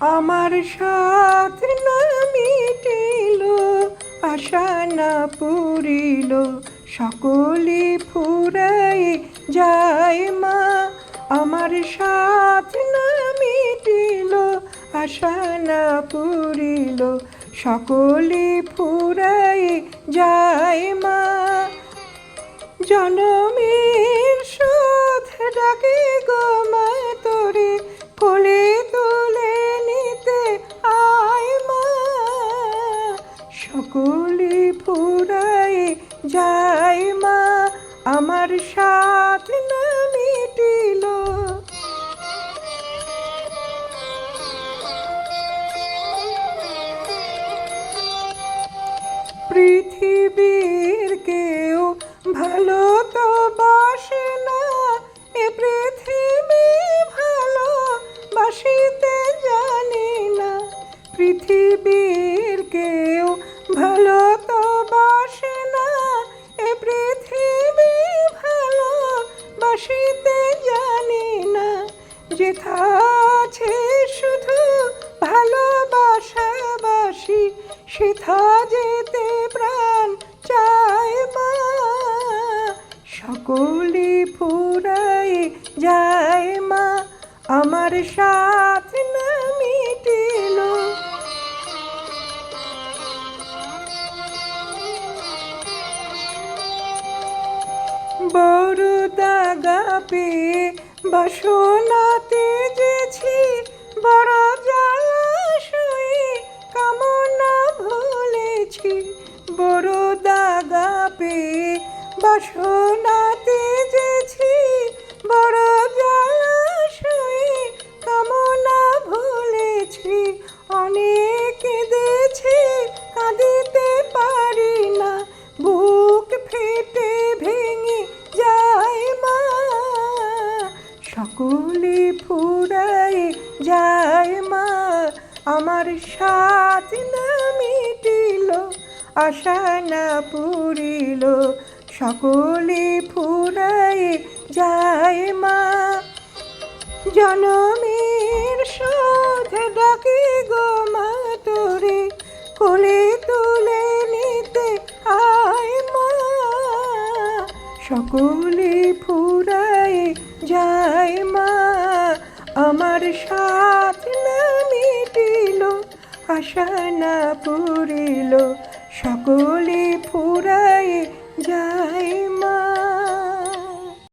সাথ না মিটিল, আশা না পুরিল, সকলে ফুরাই যায় মা। আমার সাথ না মিটিল, আশা না পুরিল, সকলে ফুরাই যায় মা। জনমের শোধ ডাকে গো মা পৃথিবীর কেউ ভালো তো বাসে না। এ পৃথিবী ভালো, বাসিতে জানে না। পৃথিবীর কেউ ভালো তো বাসে না। এ পৃথিবী ভালো, বাসিতে জানে না। যেথা আছে শুধু ভালোবাসাবাসি, সেথা যেতে প্রাণ চায় মা। সকলে ফুরাই যায় মা। আমার সাথ না মিটিল। বড় দাগা পেয়ে বাসনাতে যেছি বড় বাসনাতে যেছি বড় জলাশয়ে কামনা ভুলেছি। অনেক কেঁদেছি, কাঁদিতে পারি না। বুক ফেটে ভেঙে যায় মা। সকলে ফুরায় যায় মা। আমার সাথ না মিটিল, আশা না পুরিল। সকলে ফুরায় যায় মা। জনমের শোধ ডাকে গো মা তোরে, কোলে তুলে নিতে আয় মা। সকলে ফুরায় যায় মা, আমার সাথ না মিটিল, আশা না পুরিল সকলে